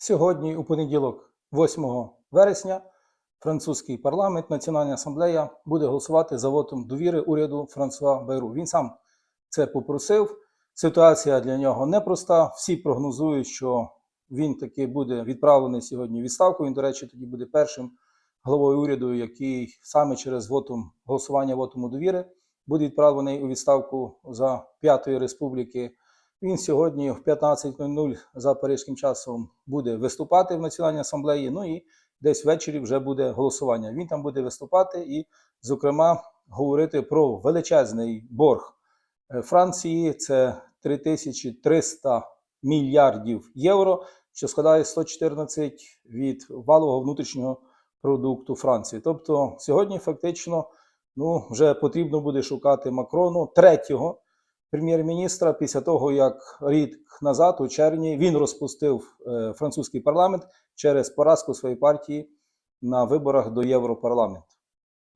Сьогодні, у понеділок, 8 вересня, французький парламент, Національна асамблея буде голосувати за вотом довіри уряду Франсуа Байру. Він сам це попросив. Ситуація для нього непроста. Всі прогнозують, що він таки буде відправлений сьогодні відставку. Він, до речі, тоді буде першим главою уряду, який саме через вотум голосування вотуму довіри буде відправлений у відставку за П'ятої республіки. Він сьогодні в 15.00 за паризьким часом буде виступати в Національній асамблеї. Ну і десь ввечері вже буде голосування. Він там буде виступати і, зокрема, говорити про величезний борг е, Франції. Це 3300 мільярдів євро, що складає 114 від валового внутрішнього продукту Франції. Тобто сьогодні фактично ну, вже потрібно буде шукати Макрону третього прем'єр-міністра після того, як рік назад, у червні, він розпустив е, французький парламент через поразку своєї партії на виборах до Європарламенту.